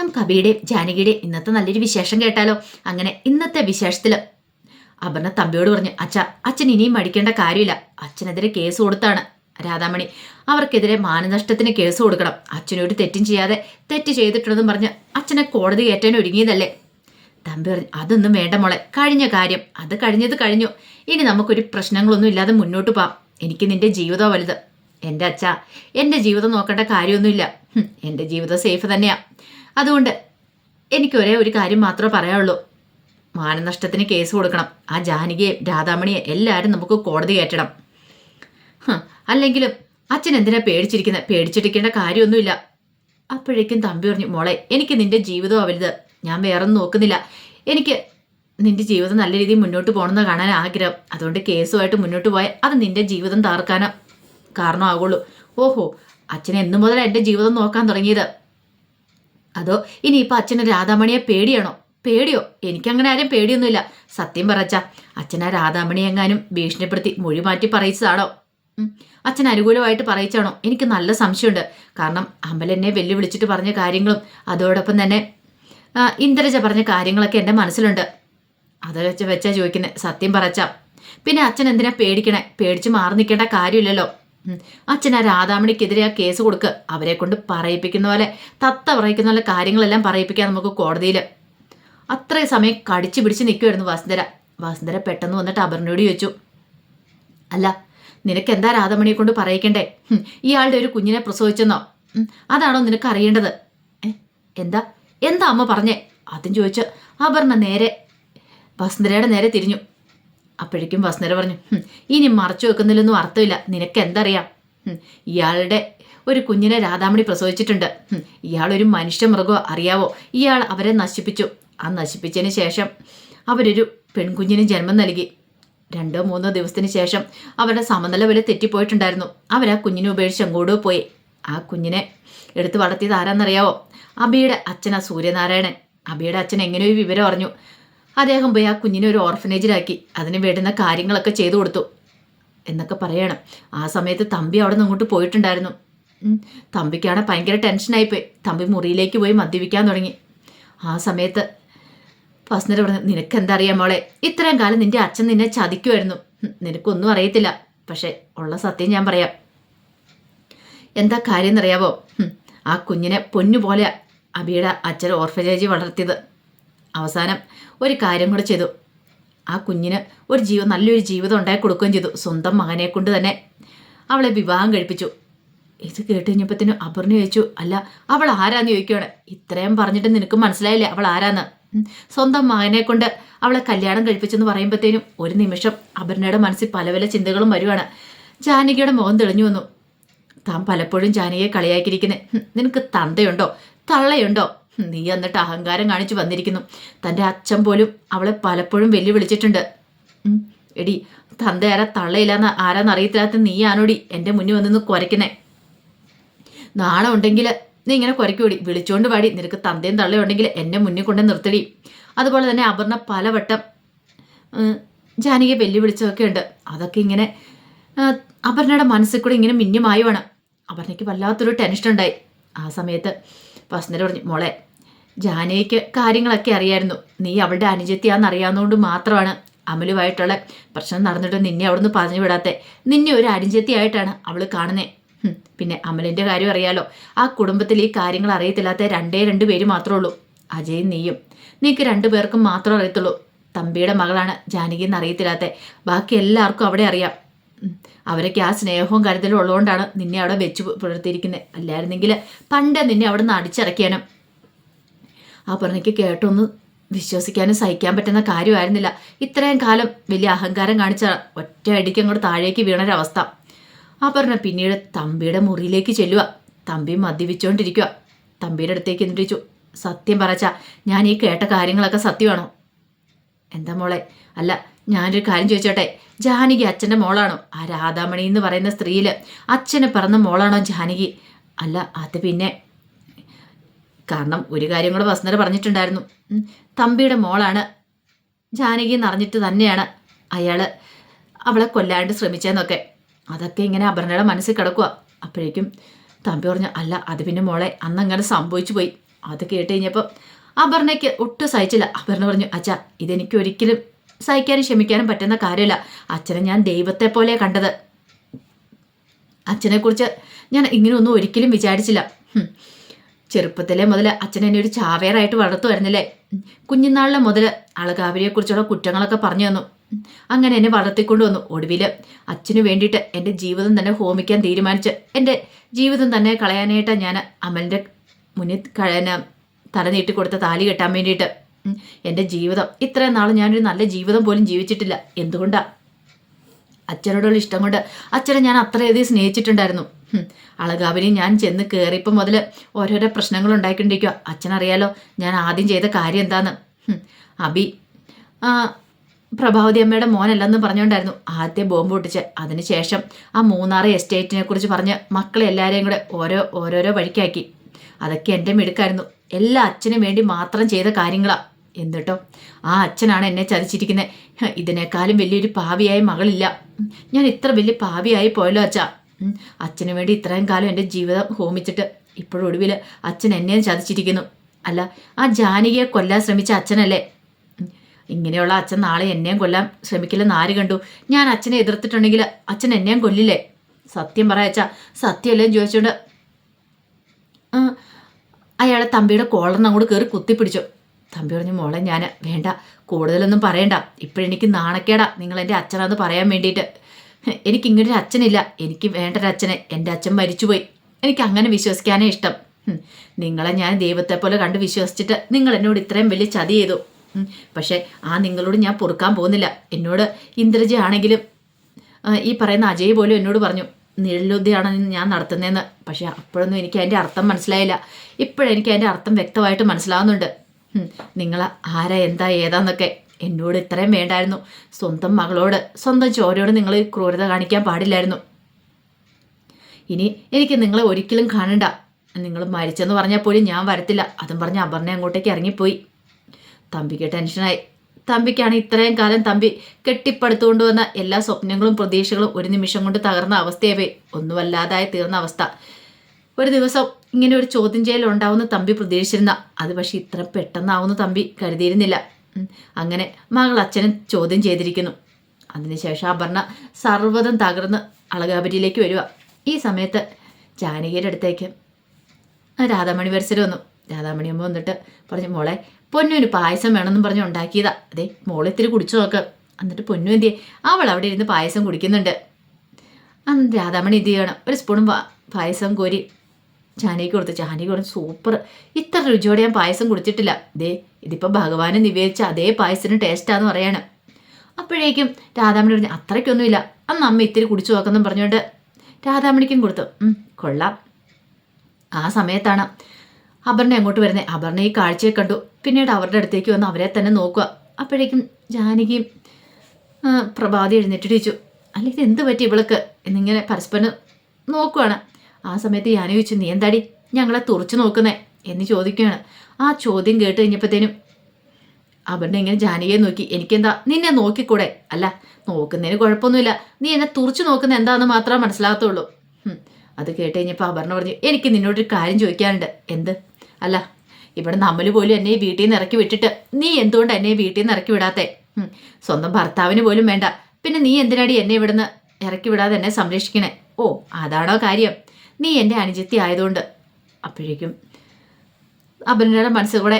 നമുക്ക് അബിയുടെയും ജാനകിയുടെയും ഇന്നത്തെ നല്ലൊരു വിശേഷം കേട്ടാലോ? അങ്ങനെ ഇന്നത്തെ വിശേഷത്തിൽ അപർണ തമ്പിയോട് പറഞ്ഞു അച്ഛ അച്ഛൻ ഇനിയും മടിക്കേണ്ട കാര്യമില്ല. അച്ഛനെതിരെ കേസ് കൊടുത്താണ് രാധാമണി. അവർക്കെതിരെ മാനനഷ്ടത്തിന് കേസ് കൊടുക്കണം. അച്ഛനൊരു തെറ്റും ചെയ്യാതെ തെറ്റ് ചെയ്തിട്ടുണ്ടെന്ന് പറഞ്ഞ് അച്ഛനെ കോടതി കയറ്റാൻ ഒരുങ്ങിയതല്ലേ? തമ്പി പറഞ്ഞു അതൊന്നും വേണ്ട മോളെ. കഴിഞ്ഞ കാര്യം. അത് കഴിഞ്ഞത് കഴിഞ്ഞു. ഇനി നമുക്കൊരു പ്രശ്നങ്ങളൊന്നും ഇല്ലാതെ മുന്നോട്ട് പോവാം. എനിക്ക് നിന്റെ ജീവിതം വലുത്. എന്റെ അച്ഛ എന്റെ ജീവിതം നോക്കേണ്ട കാര്യമൊന്നുമില്ല. എന്റെ ജീവിതം സേഫ് തന്നെയാ. അതുകൊണ്ട് എനിക്ക് ഒരേ ഒരു കാര്യം മാത്രമേ പറയാനുള്ളൂ. മാനനഷ്ടത്തിന് കേസ് കൊടുക്കണം. ആ ജാനകിയെ രാധാമണിയെ എല്ലാവരും നമുക്ക് കോടതി കയറ്റണം. അല്ലെങ്കിലും അച്ഛൻ എന്തിനാ പേടിച്ചിരിക്കുന്നത് പേടിച്ചിരിക്കേണ്ട കാര്യമൊന്നുമില്ല. അപ്പോഴേക്കും തമ്പി പറഞ്ഞു മോളെ എനിക്ക് നിന്റെ ജീവിതം അവരുത് ഞാൻ വേറെ ഒന്നും നോക്കുന്നില്ല. എനിക്ക് നിന്റെ ജീവിതം നല്ല രീതിയിൽ മുന്നോട്ട് പോകണമെന്ന് കാണാൻ ആഗ്രഹം. അതുകൊണ്ട് കേസുമായിട്ട് മുന്നോട്ട് പോയാൽ അത് നിന്റെ ജീവിതം തകർക്കാനോ കാരണമാകുള്ളൂ ഓഹോ അച്ഛൻ എന്നു മുതൽ എന്റെ ജീവിതം നോക്കാൻ തുടങ്ങിയത്. അതോ ഇനിയിപ്പോൾ അച്ഛന് രാധാമണിയെ പേടിയാണോ? പേടിയോ? എനിക്കങ്ങനെ ആരും പേടിയൊന്നുമില്ല. സത്യം പറച്ച അച്ഛൻ ആ രാധാമണി എങ്ങാനും ഭീഷണിപ്പെടുത്തി മൊഴി മാറ്റി പറയിച്ചതാണോ? അച്ഛൻ അനുകൂലമായിട്ട് പറയിച്ചാണോ? എനിക്ക് നല്ല സംശയമുണ്ട്. കാരണം അമ്പൽ എന്നെ വെല്ലുവിളിച്ചിട്ട് പറഞ്ഞ കാര്യങ്ങളും അതോടൊപ്പം തന്നെ ഇന്ദ്രജ പറഞ്ഞ കാര്യങ്ങളൊക്കെ എന്റെ മനസ്സിലുണ്ട്. അത് വെച്ച് വെച്ചാ ചോദിക്കുന്നത് സത്യം പറച്ച പിന്നെ അച്ഛൻ എന്തിനാ പേടിക്കണേ? പേടിച്ച് മാറി നിൽക്കേണ്ട കാര്യമില്ലല്ലോ. അച്ഛൻ ആ രാധാമണിക്കെതിരെ ആ കേസ് കൊടുക്ക്. അവരെ കൊണ്ട് പറയിപ്പിക്കുന്ന പോലെ തത്ത പറയിക്കുന്ന പോലെ കാര്യങ്ങളെല്ലാം പറയിപ്പിക്കാൻ നമുക്ക് കോടതിയിൽ. അത്രയും സമയം കടിച്ചു പിടിച്ച് നിൽക്കുമായിരുന്നു വസുന്ധര. വസുന്ധര പെട്ടെന്ന് വന്നിട്ട് അപർണയോട് ചോദിച്ചു അല്ല നിനക്ക് എന്താ രാധാമണിയെ കൊണ്ട് പറയിക്കണ്ടേ? ഇയാളുടെ ഒരു കുഞ്ഞിനെ പ്രസവിച്ചെന്നോ? അതാണോ നിനക്ക് അറിയേണ്ടത്? എന്താ? എന്താ അമ്മ പറഞ്ഞേ? അതും ചോദിച്ച് അപർണ നേരെ വസുന്ധരയുടെ നേരെ തിരിഞ്ഞു. അപ്പോഴേക്കും വസുന്ധര പറഞ്ഞു "ഹും, ഇനി മറച്ചു വെക്കുന്നില്ലെന്നും അർത്ഥമില്ല. നിനക്ക് എന്തറിയാം ഇയാളുടെ ഒരു കുഞ്ഞിനെ രാധാമണി പ്രസവിച്ചിട്ടുണ്ട്. ഇയാളൊരു മനുഷ്യ മൃഗമോ അറിയാവോ? ഇയാൾ അവരെ നശിപ്പിച്ചു. ആ നശിപ്പിച്ചതിന് ശേഷം അവരൊരു പെൺകുഞ്ഞിന് ജന്മം നൽകി. രണ്ടോ മൂന്നോ ദിവസത്തിന് ശേഷം അവരുടെ സമനില വില തെറ്റിപ്പോയിട്ടുണ്ടായിരുന്നു. അവരാ കുഞ്ഞിനെ ഉപേക്ഷിച്ച് അങ്ങോട്ട് പോയി. ആ കുഞ്ഞിനെ എടുത്തു വളർത്തിയത് ആരാന്നറിയാവോ? അബിയുടെ അച്ഛനാ സൂര്യനാരായണൻ. അബിയുടെ അച്ഛൻ എങ്ങനെയോ വിവരം അറിഞ്ഞു. അദ്ദേഹം പോയി ആ കുഞ്ഞിനെ ഒരു ഓർഫനേജിലാക്കി. അതിന് വേണ്ടുന്ന കാര്യങ്ങളൊക്കെ ചെയ്തു കൊടുത്തു. എന്നൊക്കെ പറയണം. ആ സമയത്ത് തമ്പി അവിടെ നിന്ന് ഇങ്ങോട്ട് പോയിട്ടുണ്ടായിരുന്നു. തമ്പിക്കാണെ ഭയങ്കര ടെൻഷനായിപ്പോയി തമ്പി മുറിയിലേക്ക് പോയി മദ്യപിക്കാൻ തുടങ്ങി. ആ സമയത്ത് ഫസ്നർ പറഞ്ഞു നിനക്ക് എന്താ അറിയാം മോളെ ഇത്രയും കാലം നിന്റെ അച്ഛൻ നിന്നെ ചതിക്കുമായിരുന്നു. നിനക്കൊന്നും അറിയത്തില്ല. പക്ഷേ ഉള്ള സത്യം ഞാൻ പറയാം. എന്താ കാര്യം എന്നറിയാവോ ആ കുഞ്ഞിനെ പൊന്നുപോലെ അബിയുടെ അച്ഛൻ ഓർഫനേജ് വളർത്തിയത്. അവസാനം ഒരു കാര്യം കൂടെ ചെയ്തു. ആ കുഞ്ഞിന് ഒരു ജീവ നല്ലൊരു ജീവിതം ഉണ്ടാക്കി കൊടുക്കുകയും ചെയ്തു സ്വന്തം മകനെ കൊണ്ട് തന്നെ. അവളെ വിവാഹം കഴിപ്പിച്ചു. ഇത് കേട്ട് കഴിഞ്ഞപ്പത്തിന് അപർണ ചോദിച്ചു അല്ല അവൾ ആരാന്ന് ചോദിക്കുകയാണ് ഇത്രയും പറഞ്ഞിട്ട് നിനക്ക് മനസ്സിലായില്ലേ അവൾ ആരാന്ന്? സ്വന്തം മകനെ കൊണ്ട് അവളെ കല്യാണം കഴിപ്പിച്ചെന്ന് പറയുമ്പോഴത്തേനും ഒരു നിമിഷം അപർണയുടെ മനസ്സിൽ പല പല ചിന്തകളും വരുവാണ്. ജാനകിയുടെ മുഖം തെളിഞ്ഞു വന്നു. താൻ പലപ്പോഴും ജാനകിയെ കളിയാക്കിയിരിക്കുന്നത് നിനക്ക് തന്തയുണ്ടോ? തള്ളയുണ്ടോ? നീ എന്നിട്ട് അഹങ്കാരം കാണിച്ചു വന്നിരിക്കുന്നു. തന്റെ അച്ഛൻ പോലും അവളെ പലപ്പോഴും വെല്ലുവിളിച്ചിട്ടുണ്ട്. എടി തന്ത ആരാ തള്ളയില്ലാന്ന് ആരാന്ന് അറിയത്തില്ലാത്ത നീയാണോടി എന്റെ മുന്നിൽ വന്നിന്ന് കുരയ്ക്കുന്നേ? നാളെ ഉണ്ടെങ്കിൽ നീ ഇങ്ങനെ കുരയ്ക്കൂടി. വിളിച്ചോണ്ട് പാടി നിനക്ക് തന്തയും തള്ളയും ഉണ്ടെങ്കിൽ എന്നെ മുന്നിൽ കൊണ്ട് നിർത്തടി. അതുപോലെ തന്നെ അപർണ പലവട്ടം ജാനകിയെ വെല്ലുവിളിച്ചതൊക്കെ ഉണ്ട്. അതൊക്കെ ഇങ്ങനെ അപർണയുടെ മനസ്സിൽ കൂടെ ഇങ്ങനെ മിന്നുമായുവാണ് അപർണയ്ക്ക് വല്ലാത്തൊരു ടെൻഷൻ ഉണ്ടായി. ആ സമയത്ത് വസുന്ധര പറഞ്ഞു മോളെ ജാനകിക്ക് കാര്യങ്ങളൊക്കെ അറിയായിരുന്നു. നീ അവളുടെ അനുജത്തിയാന്ന് അറിയാവുന്നതുകൊണ്ട് മാത്രമാണ് അമലുമായിട്ടുള്ള പ്രശ്നം നടന്നിട്ട് നിന്നെ അവിടുന്ന് പറഞ്ഞു വിടാത്തെ. നിന്നെ ഒരു അനുജത്തിയായിട്ടാണ് അവൾ കാണുന്നത് പിന്നെ അമലിന്റെ കാര്യം അറിയാലോ. ആ കുടുംബത്തിൽ ഈ കാര്യങ്ങൾ അറിയത്തില്ലാത്ത രണ്ടേ രണ്ട് പേര് മാത്രമേ ഉള്ളൂ. അജയും നീയും. നീക്ക് രണ്ടു പേർക്കും മാത്രമേ അറിയത്തുള്ളൂ. തമ്പിയുടെ മകളാണ് ജാനകി എന്ന് അറിയത്തില്ലാത്ത. ബാക്കി എല്ലാവർക്കും അവിടെ അറിയാം. അവരൊക്കെ ആ സ്നേഹവും കരുതലും ഉള്ളതുകൊണ്ടാണ് നിന്നെ അവിടെ വെച്ച് പുലർത്തിയിരിക്കുന്നത്. അല്ലായിരുന്നെങ്കിൽ പണ്ട് നിന്നെ അവിടെ നിന്ന് അടിച്ചിറക്കിയാണ് ആ പറഞ്ഞയ്ക്ക് കേട്ടൊന്ന് വിശ്വസിക്കാനും സഹിക്കാൻ പറ്റുന്ന കാര്യമായിരുന്നില്ല. ഇത്രയും കാലം വലിയ അഹങ്കാരം കാണിച്ച ഒറ്റ അടിക്ക് അങ്ങോട്ട് താഴേക്ക് വീണൊരവസ്ഥ. പറഞ്ഞ പിന്നീട് തമ്പിയുടെ മുറിയിലേക്ക് ചെല്ലുക. തമ്പി മദ്യപിച്ചുകൊണ്ടിരിക്കുക തമ്പിയുടെ അടുത്തേക്ക് എന്നിട്ട് സത്യം പറച്ചാ ഞാൻ ഈ കേട്ട കാര്യങ്ങളൊക്കെ സത്യമാണോ? എന്താ മോളെ? അല്ല ഞാനൊരു കാര്യം ചോദിച്ചോട്ടെ? ജാനകി അച്ഛന്റെ മോളാണോ? ആ രാധാമണി എന്ന് പറയുന്ന സ്ത്രീയിൽ അച്ഛനെ പിറന്ന മോളാണോ ജാനകി? അല്ല അത് പിന്നെ കാരണം ഒരു കാര്യം കൂടെ വസുന്ധര പറഞ്ഞിട്ടുണ്ടായിരുന്നു. തമ്പിയുടെ മോളാണ് ജാനകി എന്നറിഞ്ഞിട്ട് തന്നെയാണ് അയാൾ അവളെ കൊല്ലാണ്ട് ശ്രമിച്ചതെന്നൊക്കെ. അതൊക്കെ ഇങ്ങനെ അപർണയുടെ മനസ്സിൽ കിടക്കുക അപ്പോഴേക്കും തമ്പി പറഞ്ഞു അല്ല അത് പിന്നെ മോളെ അന്ന് അങ്ങനെ സംഭവിച്ചു പോയി. അത് കേട്ട് കഴിഞ്ഞപ്പോൾ അപർണയ്ക്ക് ഒട്ടും സഹിച്ചില്ല. അപർണ പറഞ്ഞു അച്ഛാ ഇതെനിക്ക് ഒരിക്കലും സഹിക്കാനും ക്ഷമിക്കാനും പറ്റുന്ന കാര്യമില്ല. അച്ഛനെ ഞാൻ ദൈവത്തെ പോലെ കണ്ടത്. അച്ഛനെക്കുറിച്ച് ഞാൻ ഇങ്ങനെയൊന്നും ഒരിക്കലും വിചാരിച്ചില്ല. ചെറുപ്പത്തിലെ മുതൽ അച്ഛൻ എന്നെ ഒരു ചാവേറായിട്ട് വളർത്തുമായിരുന്നില്ലേ? കുഞ്ഞുനാളിലെ മുതൽ അളകാവിനെക്കുറിച്ചുള്ള കുറ്റങ്ങളൊക്കെ പറഞ്ഞു തന്നു. അങ്ങനെ എന്നെ വളർത്തിക്കൊണ്ടു വന്നു. ഒടുവിൽ അച്ഛനു വേണ്ടിയിട്ട് എന്റെ ജീവിതം തന്നെ ഹോമിക്കാൻ തീരുമാനിച്ച് എന്റെ ജീവിതം തന്നെ കളയാനായിട്ട് ഞാൻ അമലിന്റെ മുന്നിൽ തല നീട്ടി കൊടുത്ത താലി കെട്ടാൻ വേണ്ടിയിട്ട്. എന്റെ ജീവിതം. ഇത്രയും നാൾ ഞാനൊരു നല്ല ജീവിതം പോലും ജീവിച്ചിട്ടില്ല. എന്തുകൊണ്ടാ? അച്ഛനോടുള്ള ഇഷ്ടം കൊണ്ട് അച്ഛനെ ഞാൻ അത്രയധികം സ്നേഹിച്ചിട്ടുണ്ടായിരുന്നു. അളകാവിനി ഞാൻ ചെന്ന് കയറിയപ്പോൾ മുതൽ ഓരോരോ പ്രശ്നങ്ങൾ ഉണ്ടായിക്കൊണ്ടിരിക്കുക അച്ഛനറിയാലോ ഞാൻ ആദ്യം ചെയ്ത കാര്യം എന്താന്ന്? അബി പ്രഭാവതി അമ്മയുടെ മോനല്ലെന്ന് പറഞ്ഞുകൊണ്ടായിരുന്നു ആദ്യത്തെ ബോംബ് പൊട്ടിച്ച് അതിനുശേഷം ആ മൂന്നാറ് എസ്റ്റേറ്റിനെ കുറിച്ച് പറഞ്ഞ് മക്കളെ എല്ലാവരെയും കൂടെ ഓരോ ഓരോരോ വഴിക്കാക്കി. അതൊക്കെ എന്റെ മിടുക്കായിരുന്നു. എല്ലാ അച്ഛനും വേണ്ടി മാത്രം ചെയ്ത കാര്യങ്ങളാ. എന്നിട്ടോ ആ അച്ഛനാണ് എന്നെ ചതിച്ചിരിക്കുന്നത് ഇതിനേക്കാളും വലിയൊരു പാവിയായ മകളില്ല. ഞാൻ ഇത്ര വലിയ പാവിയായി പോയല്ലോ അച്ഛാ. അച്ഛന് വേണ്ടി ഇത്രയും കാലം എന്റെ ജീവിതം ഹോമിച്ചിട്ട് ഇപ്പോഴൊടുവിൽ അച്ഛൻ എന്നെയും ചതിച്ചിരിക്കുന്നു. അല്ല ആ ജാനകിയെ കൊല്ലാൻ ശ്രമിച്ച അച്ഛനല്ലേ? ഇങ്ങനെയുള്ള അച്ഛൻ നാളെ എന്നെയും കൊല്ലാൻ ശ്രമിക്കില്ലെന്ന് ആര് കണ്ടു? ഞാൻ അച്ഛനെ എതിർത്തിട്ടുണ്ടെങ്കിൽ അച്ഛൻ എന്നെയും കൊല്ലില്ലേ? സത്യം പറയാച്ച സത്യമല്ലേ ചോദിച്ചുകൊണ്ട് അയാളെ തമ്പിയുടെ കോളറിന് അങ്ങോട്ട് കയറി കുത്തിപ്പിടിച്ചു. തമ്പി പറഞ്ഞു മോളെ ഞാൻ വേണ്ട കൂടുതലൊന്നും പറയണ്ട. ഇപ്പോഴെനിക്ക് നാണക്കേടാ. നിങ്ങൾ എന്റെ അച്ഛനാന്ന് പറയാൻ വേണ്ടിയിട്ട്. എനിക്ക് ഇങ്ങനൊരു അച്ഛനില്ല. എനിക്ക് വേണ്ടൊരു അച്ഛനെ. എന്റെ അച്ഛൻ മരിച്ചുപോയി. എനിക്ക് അങ്ങനെ വിശ്വസിക്കാനേ ഇഷ്ടം. നിങ്ങളെ ഞാൻ ദൈവത്തെ പോലെ കണ്ട് വിശ്വസിച്ചിട്ട് നിങ്ങൾ എന്നോട് ഇത്രയും വലിയ ചതി ചെയ്തു. പക്ഷേ ആ നിങ്ങളോട് ഞാൻ പൊറുക്കാൻ പോകുന്നില്ല. എന്നോട് ഇന്ദ്രജി ആണെങ്കിലും ഈ പറയുന്ന അജയ് പോലും എന്നോട് പറഞ്ഞു നിഴലുദ്ധിയാണ് ഞാൻ നടത്തുന്നതെന്ന് പക്ഷെ അപ്പോഴൊന്നും എനിക്ക് അതിന്റെ അർത്ഥം മനസ്സിലായില്ല. ഇപ്പോഴെനിക്ക് അതിന്റെ അർത്ഥം വ്യക്തമായിട്ട് മനസ്സിലാവുന്നുണ്ട്. നിങ്ങൾ ആരാ എന്താ ഏതാന്നൊക്കെ എന്നോട് ഇത്രയും വേണ്ടായിരുന്നു. സ്വന്തം മകളോട് സ്വന്തം ചോരയോട് നിങ്ങൾ ക്രൂരത കാണിക്കാൻ പാടില്ലായിരുന്നു. ഇനി എനിക്ക് നിങ്ങളെ ഒരിക്കലും കാണണ്ട. നിങ്ങൾ മരിച്ചെന്ന് പറഞ്ഞാൽ പോലും ഞാൻ വരത്തില്ല. അതും പറഞ്ഞ് അപർണ അങ്ങോട്ടേക്ക് ഇറങ്ങിപ്പോയി. തമ്പിക്ക് ടെൻഷനായി. തമ്പിക്കാണ് ഇത്രയും കാലം തമ്പി കെട്ടിപ്പടുത്തുകൊണ്ട് വന്ന എല്ലാ സ്വപ്നങ്ങളും പ്രതീക്ഷകളും ഒരു നിമിഷം കൊണ്ട് തകർന്ന അവസ്ഥയാവേ. ഒന്നുമല്ലാതായി തീർന്ന അവസ്ഥ. ഒരു ദിവസം ഇങ്ങനെ ഒരു ചോദ്യം ചെയ്യൽ ഉണ്ടാവുന്ന തമ്പി പ്രതീക്ഷിച്ചിരുന്ന. അത് പക്ഷെ ഇത്ര പെട്ടെന്നാവുന്ന തമ്പി കരുതിയിരുന്നില്ല. അങ്ങനെ മകൾ അച്ഛനെ ചോദ്യം ചെയ്തിരിക്കുന്നു. അതിനുശേഷം അപർണ സർവതം തകർന്ന് അളകാപരിയിലേക്ക് വരിക ഈ സമയത്ത് ജാനകിയുടെ അടുത്തേക്ക് രാധാമണി പരിസരം വന്നു. രാധാമണി അമ്മ വന്നിട്ട് പറഞ്ഞു മോളെ പൊന്നുവിന് പായസം വേണമെന്നും പറഞ്ഞ് ഉണ്ടാക്കിയതാ. അതെ മോളെ ഇത്തിരി കുടിച്ചു നോക്ക്. എന്നിട്ട് പൊന്നു എന്തിയെ അവൾ അവിടെ ഇരുന്ന് പായസം കുടിക്കുന്നുണ്ട്. അന്ന് രാധാമണി ഇത് ചെയ്യണം? ഒരു സ്പൂണും പായസം കോരി ജാനകിക്ക് കൊടുത്തു. ജാനകി പറഞ്ഞു സൂപ്പർ. ഇത്ര രുചിയോടെ ഞാൻ പായസം കുടിച്ചിട്ടില്ല. ദേ ഇതിപ്പോൾ ഭഗവാന് നിവേദിച്ച അതേ പായസത്തിന് ടേസ്റ്റാന്ന് പറയാണ്. അപ്പോഴേക്കും രാധാമണി പറഞ്ഞു അത്രയ്ക്കൊന്നുമില്ല. അന്ന് അമ്മ ഇത്തിരി കുടിച്ചു നോക്കെന്നും പറഞ്ഞുകൊണ്ട് രാധാമണിക്കും കൊടുത്തു. "ഉം, കൊള്ളാം. ആ സമയത്താണ് അപർണ അങ്ങോട്ട് വരുന്നത് അപർണ ഈ കാഴ്ചയെ കണ്ടു. പിന്നീട് അവരുടെ അടുത്തേക്ക് വന്ന് അവരെ തന്നെ നോക്കുക. അപ്പോഴേക്കും ജാനകിയും പ്രഭാതി എഴുന്നേറ്റ് ചോദിച്ചു അല്ലെങ്കിൽ എന്ത് പറ്റി ഇവൾക്ക്? എന്നിങ്ങനെ പരസ്പരം നോക്കുവാണ്. ആ സമയത്ത് ഞാൻ ചോദിച്ചു നീ എന്താടി? ഞങ്ങളെ തുറച്ചു നോക്കുന്നേ. എന്ന് ചോദിക്കുകയാണ്. ആ ചോദ്യം കേട്ട് കഴിഞ്ഞപ്പോഴത്തേനും അവരുടെ ഇങ്ങനെ ജാനകിയെ നോക്കി എനിക്കെന്താ? നിന്നെ നോക്കിക്കൂടെ? അല്ല നോക്കുന്നതിന് കുഴപ്പമൊന്നുമില്ല. നീ എന്നെ തുറച്ചു നോക്കുന്ന എന്താണെന്ന് മാത്രമേ മനസ്സിലാകത്തുള്ളൂ. അത് കേട്ട് കഴിഞ്ഞപ്പോൾ അപർണ പറഞ്ഞു എനിക്ക് നിന്നോടൊരു കാര്യം ചോദിക്കാനുണ്ട്. എന്ത്? അല്ല ഇവിടെ നമ്മൾ പോലും എന്നെ വീട്ടിൽ നിന്ന് ഇറക്കി വിട്ടിട്ട് നീ എന്തുകൊണ്ട് എന്നെ വീട്ടിൽ നിന്ന് ഇറക്കി വിടാത്തെ. സ്വന്തം ഭർത്താവിന് പോലും വേണ്ട. പിന്നെ നീ എന്തിനാടി എന്നെ ഇവിടുന്ന് ഇറക്കി വിടാതെ എന്നെ സംരക്ഷിക്കണേ? ഓ അതാണോ കാര്യം. നീ എന്റെ അനുജത്തി ആയതുകൊണ്ട്. അപ്പോഴേക്കും അപർണയുടെ മനസ്സിൽ കൂടെ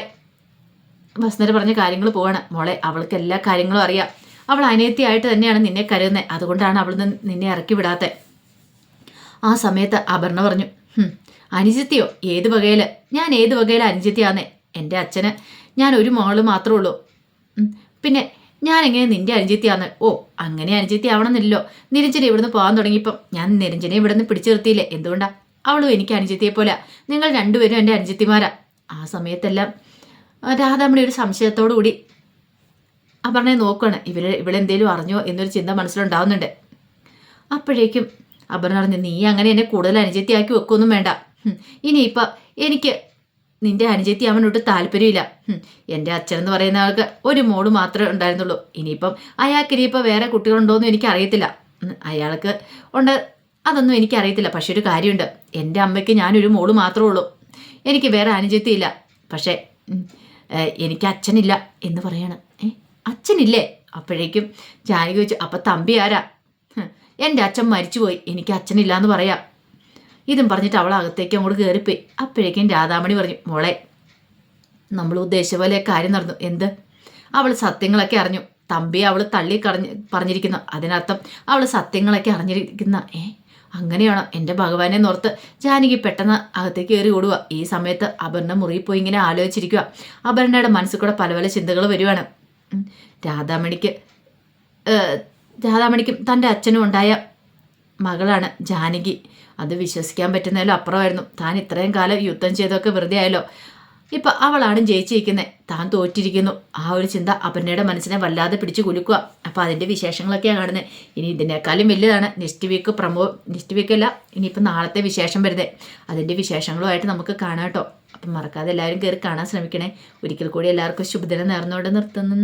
പറഞ്ഞ കാര്യങ്ങൾ പോവാണ്. മോളെ അവൾക്ക് എല്ലാ കാര്യങ്ങളും അറിയാം. അവൾ അനിയത്തിയായിട്ട് തന്നെയാണ് നിന്നെ കരുതുന്നത് അതുകൊണ്ടാണ് അവൾ നിന്നെ ഇറക്കി വിടാത്തത് ആ സമയത്ത് അപർണ പറഞ്ഞു "ഹും, അനുജത്തിയോ? ഏത് വകയിൽ ഞാൻ ഏത് വകയിൽ അനുജത്തിയാന്നേ? എന്റെ അച്ഛന് ഞാൻ ഒരു മോൾ മാത്രമേ ഉള്ളൂ. പിന്നെ ഞാൻ എങ്ങനെ നിന്റെ അനുജിത്തിയാന്ന്? ഓ അങ്ങനെ അനുജിത്തി ആവണമെന്നില്ലല്ലോ നിരഞ്ജന ഇവിടുന്ന് പോകാൻ തുടങ്ങിയപ്പം ഞാൻ നിരഞ്ജനെ ഇവിടുന്ന് പിടിച്ചു നിർത്തിയില്ലേ എന്തുകൊണ്ടാ? അവളും എനിക്ക് അനുജിത്തിയെ പോലെ നിങ്ങൾ രണ്ടുപേരും എന്റെ അനുജിത്തിമാരാ. ആ സമയത്തെല്ലാം രാധ രാധാമണി ഒരു സംശയത്തോടു കൂടി അപർണയെ നോക്കുകയാണ് ഇവർ ഇവളെന്തേലും അറിഞ്ഞോ എന്നൊരു ചിന്ത മനസ്സിലുണ്ടാവുന്നുണ്ട്. അപ്പോഴേക്കും അപർണ പറഞ്ഞു നീ അങ്ങനെ എന്നെ കൂടുതൽ അനുജത്തിയാക്കി വെക്കൊന്നും വേണ്ട. ഇനിയിപ്പോൾ എനിക്ക് നിന്റെ അനുജത്തി അവനോട്ട് താല്പര്യമില്ല. എന്റെ അച്ഛനെന്ന് പറയുന്ന ആൾക്ക് ഒരു മോൾ മാത്രമേ ഉണ്ടായിരുന്നുള്ളൂ. ഇനിയിപ്പം അയാൾക്ക് ഇനിയിപ്പോൾ വേറെ കുട്ടികളുണ്ടോയെന്നും എനിക്കറിയത്തില്ല. അയാൾക്ക് ഉണ്ട് അതൊന്നും എനിക്കറിയത്തില്ല. പക്ഷെ ഒരു കാര്യമുണ്ട്. എന്റെ അമ്മയ്ക്ക് ഞാനൊരു മോൾ മാത്രമേ ഉള്ളൂ. എനിക്ക് വേറെ അനുജത്തിയില്ല. പക്ഷേ എനിക്ക് അച്ഛനില്ല എന്ന് പറയാണ്. ഏ അച്ഛനില്ലേ? അപ്പോഴേക്കും ജാനകി ചോദിച്ചു അപ്പം തമ്പി ആരാ? എന്റെ അച്ഛൻ മരിച്ചുപോയി. എനിക്ക് അച്ഛനില്ല എന്ന് പറയാം. ഇതും പറഞ്ഞിട്ട് അവൾ അകത്തേക്ക് അങ്ങോട്ട് കയറിപ്പോയി അപ്പോഴേക്കും രാധാമണി പറഞ്ഞു മോളെ നമ്മൾ ഉദ്ദേശിച്ച പോലെ കാര്യം നടന്നു. എന്ത്? അവൾ സത്യങ്ങളൊക്കെ അറിഞ്ഞു. തമ്പിയെ അവൾ തള്ളി കറഞ്ഞ് പറഞ്ഞിരിക്കുന്ന. അതിനർത്ഥം അവൾ സത്യങ്ങളൊക്കെ അറിഞ്ഞിരിക്കുന്ന ഏ അങ്ങനെയാണോ? എന്റെ ഭഗവാനെ നോർത്ത് ജാനകി പെട്ടെന്ന് അകത്തേക്ക് കയറി ഓടുക ഈ സമയത്ത് അപർണ മുറിയിൽ പോയി ഇങ്ങനെ ആലോചിച്ചിരിക്കുക അപർണയുടെ മനസ്സിൽ കൂടെ പല പല ചിന്തകൾ വരുവാണ്. രാധാമണിക്ക് രാധാമണിക്കും തന്റെ അച്ഛനും ഉണ്ടായ മകളാണ് ജാനകി. അത് വിശ്വസിക്കാൻ പറ്റുന്നതിലും അപ്പുറമായിരുന്നു. താൻ ഇത്രയും കാലം യുദ്ധം ചെയ്തൊക്കെ വെറുതെ ആയല്ലോ. ഇപ്പം അവളാണ് ജയിച്ചിരിക്കുന്നത് താൻ തോറ്റിരിക്കുന്നു. ആ ഒരു ചിന്ത അപർണയുടെ മനസ്സിനെ വല്ലാതെ പിടിച്ചു കുലുക്കുക. അപ്പോൾ അതിന്റെ വിശേഷങ്ങളൊക്കെയാണ് കാണുന്നത് ഇനി ഇതിനേക്കാളും വലിയതാണ് നെക്സ്റ്റ് വീക്ക് പ്രമോ നെക്സ്റ്റ് വീക്കല്ല ഇനിയിപ്പോൾ നാളത്തെ വിശേഷം വരുന്നത് അതിന്റെ വിശേഷങ്ങളുമായിട്ട് നമുക്ക് കാണാം കേട്ടോ. അപ്പം മറക്കാതെ എല്ലാവരും കയറി കാണാൻ ശ്രമിക്കണേ. ഒരിക്കൽ കൂടി എല്ലാവർക്കും ശുഭദിനം നേർന്നുകൊണ്ട് നിർത്തുന്നു.